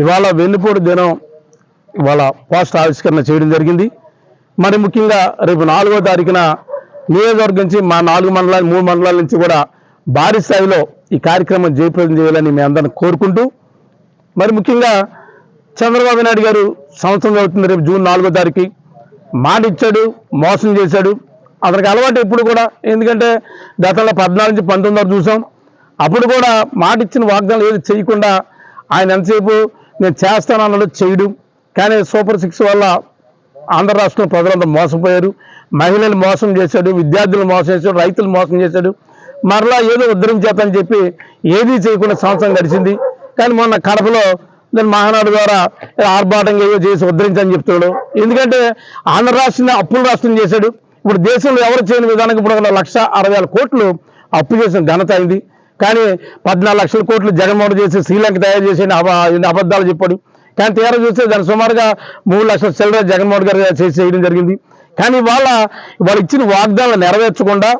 ఇవాళ వెన్నుపోటు దినం ఇవాళ పోస్ట్ ఆవిష్కరణ చేయడం జరిగింది. మరి ముఖ్యంగా రేపు నాలుగో తారీఖున నియోజకవర్గం నుంచి మా నాలుగు మండలాలు మూడు మండలాల నుంచి కూడా భారీ స్థాయిలో ఈ కార్యక్రమం జయప్రదం చేయాలని మేము అందరం కోరుకుంటూ మరి ముఖ్యంగా చంద్రబాబు నాయుడు గారు సంవత్సరం అవుతుంది రేపు జూన్ నాలుగో తారీఖు. మాట ఇచ్చాడు మోసం చేశాడు. అతనికి అలవాటు ఎప్పుడు కూడా ఎందుకంటే గతంలో పద్నాలుగు నుంచి పంతొమ్మిది వరకు చూసాం. అప్పుడు కూడా మాట ఇచ్చిన వాగ్దానం ఏది చేయకుండా ఆయన ఎంతసేపు నేను చేస్తాను అన్నాడు చేయడు. కానీ సూపర్ సిక్స్ వల్ల ఆంధ్ర రాష్ట్రం ప్రజలంతా మోసపోయారు. మహిళలు మోసం చేశాడు విద్యార్థులు మోసం చేశాడు రైతులు మోసం చేశాడు. మరలా ఏదో ఉద్ధరించేతని చెప్పి ఏదీ చేయకుండా సంవత్సరం గడిచింది. కానీ మొన్న కడపలో నేను మహానాడు ద్వారా ఆర్భాటంగా ఏదో చేసి ఉద్ధరించని చెప్తున్నాడు. ఎందుకంటే ఆంధ్ర రాష్ట్రాన్ని అప్పుల రాష్ట్రం చేశాడు. ఇప్పుడు దేశంలో ఎవరు చేయని విధానంగా ఇప్పుడు లక్ష అరవై కోట్లు అప్పు చేసిన ఘనత అయింది కానీ పద్నాలుగు లక్షల కోట్లు జగన్మోహన్ చేసి శ్రీలంక తయారు చేసి అబ అబద్ధాలు చెప్పాడు. కానీ తీరా చూస్తే దాని సుమారుగా మూడు లక్షల చిల్లర జగన్మోహన్ గారు చేసి చేయడం జరిగింది. కానీ వాళ్ళ వాళ్ళు ఇచ్చిన వాగ్దానాలు నెరవేర్చకుండా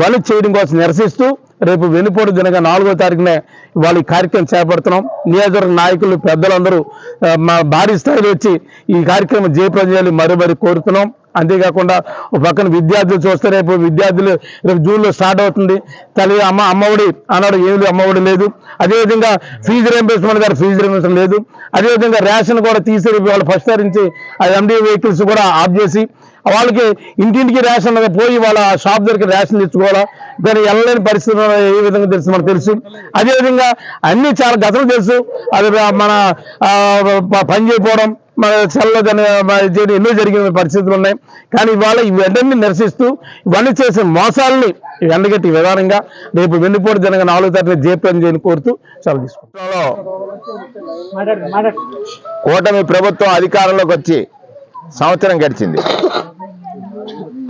వాళ్ళు చేయడం కోసం నిరసిస్తూ రేపు వెనుపోటు దినగా నాలుగో తారీఖునే వాళ్ళు ఈ కార్యక్రమం చేపడుతున్నాం. నియోజకవర్గ నాయకులు పెద్దలందరూ మా భారీ స్థాయిలో వచ్చి ఈ కార్యక్రమం జయప్రదం చేయాలి మరీ మరీ కోరుతున్నాం. అంతేకాకుండా పక్కన విద్యార్థులు చూస్తే రేపు విద్యార్థులు రేపు జూన్లో స్టార్ట్ అవుతుంది. తల్లి అమ్మ అమ్మఒడి అన్నాడు ఏమి అమ్మఒడి లేదు. అదేవిధంగా ఫీజు రియంబర్స్మెంట్ గారు ఫీజు రియంబర్స్మెంట్ లేదు. అదేవిధంగా రేషన్ కూడా తీసి వాళ్ళు ఫస్ట్ నుంచి ఆ ఎండి వెహికల్స్ కూడా ఆఫ్ చేసి వాళ్ళకి ఇంటింటికి రేషన్ పోయి వాళ్ళ షాప్ దగ్గర రేషన్ తెచ్చుకోవాలా? దాన్ని వెళ్ళలేని పరిస్థితులు ఏ విధంగా తెలుసు? మనకు తెలుసు. అదేవిధంగా అన్ని చాలా గతలు తెలుసు. అది మన పని చేయకపోవడం మన సెల్లో ఎన్నో జరిగిన పరిస్థితులు ఉన్నాయి. కానీ ఇవాళ ఇవన్నీ నిరసిస్తూ ఇవన్నీ చేసే మోసాలని ఎండగట్టి విధానంగా రేపు వెన్నుపోటు జనగా నాలుగు తరగతి జేపీఎం చేయని కోరుతూ చాలా కూటమి ప్రభుత్వం అధికారంలోకి వచ్చి సంవత్సరం గడిచింది.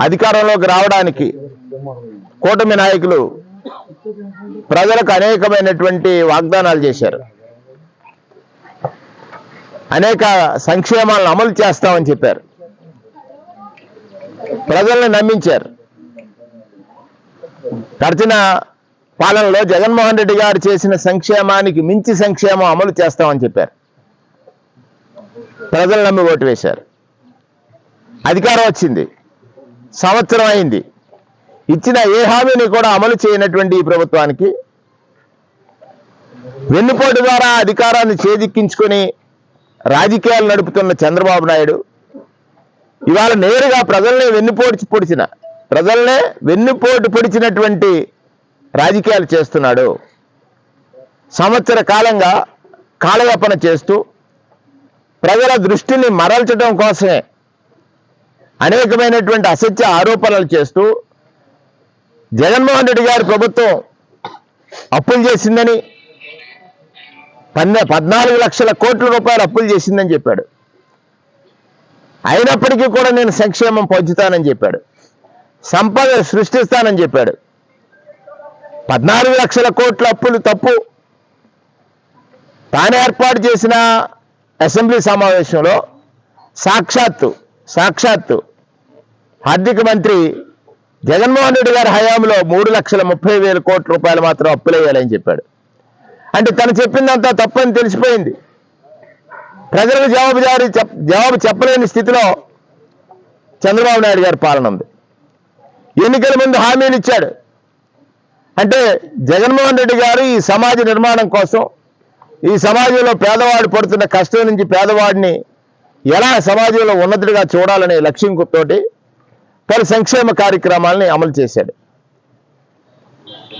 అధికారంలోకి రావడానికి కూటమి నాయకులు ప్రజలకు అనేకమైనటువంటి వాగ్దానాలు చేశారు. అనేక సంక్షేమాలను అమలు చేస్తామని చెప్పారు. ప్రజల్ని నమ్మించారు. గడిచిన పాలనలో జగన్మోహన్ రెడ్డి గారు చేసిన సంక్షేమానికి మించి సంక్షేమం అమలు చేస్తామని చెప్పారు. ప్రజలు నమ్మి ఓటు వేశారు. అధికారం వచ్చింది. సంవత్సరం అయింది. ఇచ్చిన ఏ హామీని కూడా అమలు చేయనటువంటి ఈ ప్రభుత్వానికి వెన్నుపోటు ద్వారా అధికారాన్ని చేజిక్కించుకొని రాజకీయాలు నడుపుతున్న చంద్రబాబు నాయుడు ఇవాళ నేరుగా ప్రజల్ని వెన్నుపోడ్చి పొడిచిన ప్రజల్నే వెన్నుపోటు పొడిచినటువంటి రాజకీయాలు చేస్తున్నాడు. సంవత్సర కాలంగా కాలయాపన చేస్తూ ప్రజల దృష్టిని మరల్చడం కోసమే అనేకమైనటువంటి అసత్య ఆరోపణలు చేస్తూ జగన్మోహన్ రెడ్డి గారి ప్రభుత్వం అప్పులు చేసిందని పన్నె పద్నాలుగు లక్షల కోట్ల రూపాయలు అప్పులు చేసిందని చెప్పాడు. అయినప్పటికీ కూడా నేను సంక్షేమం పంచుతానని చెప్పాడు. సంపద సృష్టిస్తానని చెప్పాడు. పద్నాలుగు లక్షల కోట్ల అప్పులు తప్పు. తాను ఏర్పాటు చేసిన అసెంబ్లీ సమావేశంలో సాక్షాత్తు సాక్షాత్తు ఆర్థిక మంత్రి జగన్మోహన్ రెడ్డి గారి హయాంలో మూడు లక్షల ముప్పై వేల కోట్ల రూపాయలు మాత్రం అప్పులేయాలని చెప్పాడు. అంటే తను చెప్పిందంతా తప్పని తెలిసిపోయింది. ప్రజలకు జవాబు జారీ జవాబు చెప్పలేని స్థితిలో చంద్రబాబు నాయుడు గారి పాలన ఉంది. ఎన్నికల ముందు హామీలు ఇచ్చాడు. అంటే జగన్మోహన్ రెడ్డి గారు ఈ సమాజ నిర్మాణం కోసం ఈ సమాజంలో పేదవాడు పడుతున్న కష్టం నుంచి పేదవాడిని ఎలా సమాజంలో ఉన్నతుడిగా చూడాలనే లక్ష్యంతోటి పలు సంక్షేమ కార్యక్రమాలని అమలు చేశాడు.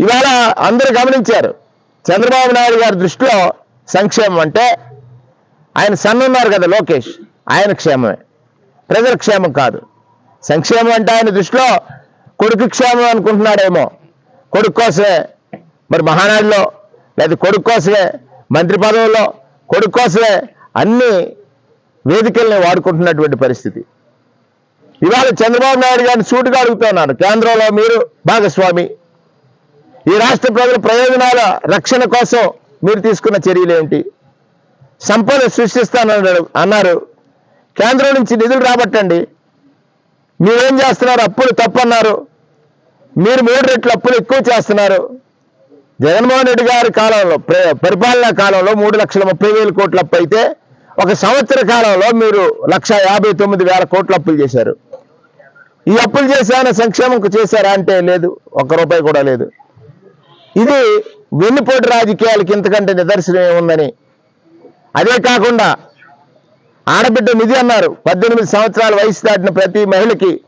ఇవాళ అందరూ గమనించారు. చంద్రబాబు నాయుడు గారి దృష్టిలో సంక్షేమం అంటే ఆయన సన్న ఉన్నారు కదా లోకేష్ ఆయన క్షేమమే. ప్రజల క్షేమం కాదు. సంక్షేమం అంటే ఆయన దృష్టిలో కొడుకు క్షేమం అనుకుంటున్నాడేమో. కొడుకు కోసమే మరి మహానాడులో లేదా కొడుకు కోసమే మంత్రి పదవుల్లో కొడుకు కోసమే అన్ని వేదికల్ని వాడుకుంటున్నటువంటి పరిస్థితి. ఇవాళ చంద్రబాబు నాయుడు గారిని సూటుగా అడుగుతున్నాను. కేంద్రంలో మీరు భాగస్వామి. ఈ రాష్ట్ర ప్రజల ప్రయోజనాల రక్షణ కోసం మీరు తీసుకున్న చర్యలు ఏమిటి సంపద సృష్టిస్తానన్నారు అన్నారు. కేంద్రం నుంచి నిధులు రాబట్టండి. మీరేం చేస్తున్నారు? అప్పులు తప్పన్నారు. మీరు మూడు రెట్లు అప్పులు ఎక్కువ చేస్తున్నారు. జగన్మోహన్ రెడ్డి గారి కాలంలో పరిపాలనా కాలంలో మూడు లక్షల ముప్పై వేల కోట్ల అప్పు అయితే ఒక సంవత్సర కాలంలో మీరు లక్ష యాభై తొమ్మిది వేల కోట్ల అప్పులు చేశారు. ఈ అప్పులు చేశాన సంక్షేమం చేశారా అంటే లేదు. ఒక్క రూపాయి కూడా లేదు. ఇది వెన్నుపోటు రాజకీయాలకి ఇంతకంటే నిదర్శనం ఏముందని? అదే కాకుండా ఆడబిడ్డ నిధి అన్నారు పద్దెనిమిది సంవత్సరాల వయసు దాటిన ప్రతి మహిళకి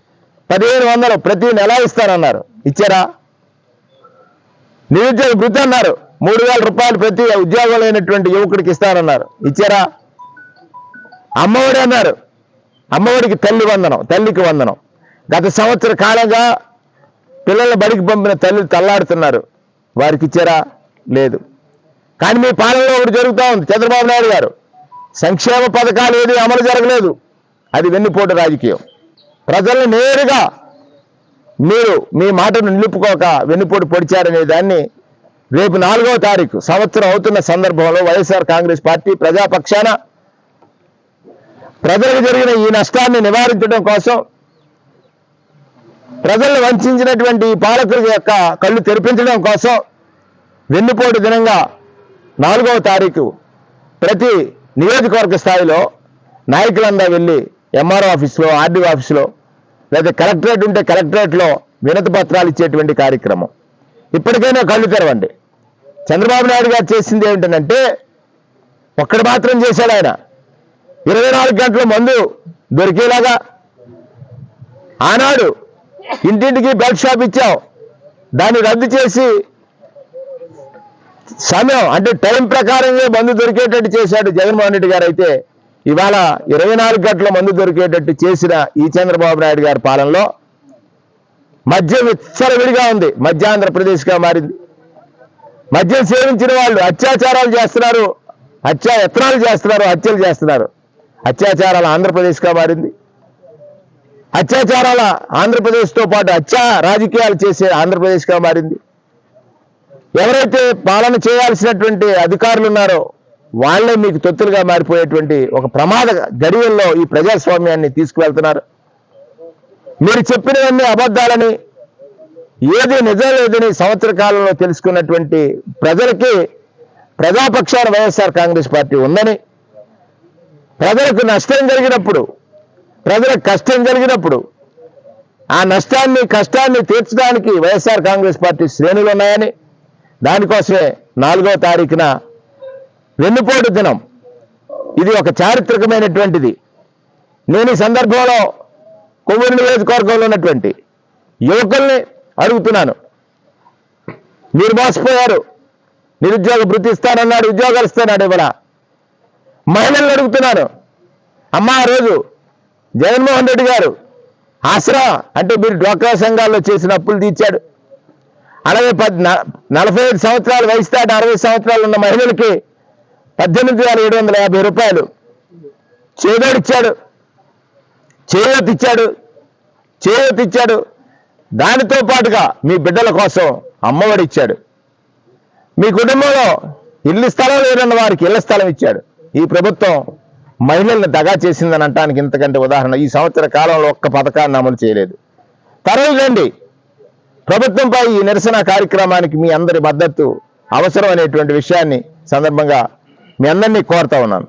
పదిహేను వందలు ప్రతి నెల ఇస్తారన్నారు ఇచ్చారా? నిరుద్యోగ వృద్ధి అన్నారు మూడు వేల రూపాయలు ప్రతి ఉద్యోగం యువకుడికి ఇస్తారన్నారు ఇచ్చారా? అమ్మఒడి అన్నారు అమ్మఒడికి తల్లి వందనం తల్లికి వందనం. గత సంవత్సర కాలంగా పిల్లల బడికి పంపిన తల్లి తల్లాడుతున్నారు. వారికి ఇచ్చారా లేదు. కానీ మీ పాలనలో ఒకటి జరుగుతూ ఉంది చంద్రబాబు నాయుడు గారు. సంక్షేమ పథకాలు ఏది అమలు జరగలేదు. అది వెన్నుపోటు రాజకీయం. ప్రజలను నేరుగా మీరు మీ మాటను నిలుపుకోక వెన్నుపోటు పొడిచారనే దాన్ని రేపు నాలుగవ తారీఖు సంవత్సరం అవుతున్న సందర్భంలో వైఎస్ఆర్ కాంగ్రెస్ పార్టీ ప్రజాపక్షాన ప్రజలకు జరిగిన ఈ నష్టాన్ని నివారించడం కోసం ప్రజలను వంచినటువంటి పాలకుల యొక్క కళ్ళు తెరిపించడం కోసం వెన్నుపోటు దినంగా నాలుగవ తారీఖు ప్రతి నియోజకవర్గ స్థాయిలో నాయకులందా వెళ్ళి ఎంఆర్ఓ ఆఫీస్లో ఆర్డీఓ ఆఫీస్లో లేదా కలెక్టరేట్ ఉంటే కలెక్టరేట్లో వినతి పత్రాలు ఇచ్చేటువంటి కార్యక్రమం. ఇప్పటికైనా కళ్ళు తెరవండి. చంద్రబాబు నాయుడు గారు చేసింది ఏమిటంటే ఒక్కడు మాత్రం చేశాడు ఆయన. ఇరవై నాలుగు గంటల మందు దొరికేలాగా ఆనాడు ఇంటింటికి బెల్ట్ షాప్ ఇచ్చాం దాన్ని రద్దు చేసి సమయం అంటే టైం ప్రకారంగా మందు దొరికేటట్టు చేశాడు జగన్మోహన్ రెడ్డి గారు అయితే ఇవాళ ఇరవై నాలుగు గంటల మందు దొరికేటట్టు చేసిన ఈ చంద్రబాబు నాయుడు గారి పాలనలో మద్యం విచ్చలవిడిగా ఉంది. మధ్య ఆంధ్రప్రదేశ్గా మారింది. మద్యం సేవించిన వాళ్ళు అత్యాచారాలు చేస్తున్నారు హత్యా యత్నాలు చేస్తున్నారు హత్యలు చేస్తున్నారు. అత్యాచారాలు ఆంధ్రప్రదేశ్గా మారింది. అత్యాచారాల ఆంధ్రప్రదేశ్తో పాటు అత్యా రాజకీయాలు చేసే ఆంధ్రప్రదేశ్గా మారింది. ఎవరైతే పాలన చేయాల్సినటువంటి అధికారులు ఉన్నారో వాళ్ళే మీకు తొత్తులుగా మారిపోయేటువంటి ఒక ప్రమాద గడియల్లో ఈ ప్రజాస్వామ్యాన్ని తీసుకువెళ్తున్నారు. మీరు చెప్పినవన్నీ అబద్ధాలని ఏది నిజం లేదని సంవత్సర కాలంలో తెలుసుకున్నటువంటి ప్రజలకి ప్రజాపక్షాన వైఎస్ఆర్ కాంగ్రెస్ పార్టీ ఉందని ప్రజలకు నష్టం జరిగినప్పుడు ప్రజలకు కష్టం జరిగినప్పుడు ఆ నష్టాన్ని కష్టాన్ని తీర్చడానికి వైఎస్ఆర్ కాంగ్రెస్ పార్టీ శ్రేణులు ఉన్నాయని దానికోసమే నాలుగో తారీఖున వెన్నుపోటు దినం. ఇది ఒక చారిత్రకమైనటువంటిది. నేను ఈ సందర్భంలో కొవ్వూరు నియోజకవర్గంలో ఉన్నటువంటి యువకుల్ని అడుగుతున్నాను. మీరు మోసపోయారు. నిరుద్యోగ భృతి ఇస్తానన్నాడు ఉద్యోగాలు ఇస్తానాడు ఇవాళ. మహిళలను అడుగుతున్నాను. అమ్మ ఆ రోజు జగన్మోహన్ రెడ్డి గారు ఆసరా అంటే మీరు డ్వాక్రా సంఘాల్లో చేసిన అప్పులు తీర్చాడు. అలాగే పద్ నలభై ఐదు సంవత్సరాలు వయసు దాటి అరవై సంవత్సరాలు ఉన్న మహిళలకి పద్దెనిమిది వేల ఏడు వందల యాభై రూపాయలు చేదోడిచ్చాడు చేయూత ఇచ్చాడు. దానితో పాటుగా మీ బిడ్డల కోసం అమ్మఒడి ఇచ్చాడు. మీ కుటుంబంలో ఇల్లు స్థలం లేనన్న వారికి ఇళ్ళ స్థలం ఇచ్చాడు. ఈ ప్రభుత్వం మహిళల్ని దగా చేసిందని అంటానికి ఇంతకంటే ఉదాహరణ. ఈ సంవత్సర కాలంలో ఒక్క పథకాన్ని అమలు చేయలేదు. తరలిరండి ప్రభుత్వంపై ఈ నిరసన కార్యక్రమానికి మీ అందరి మద్దతు అవసరం అనేటువంటి విషయాన్ని సందర్భంగా మీ అందరినీ కోరుతా ఉన్నాను.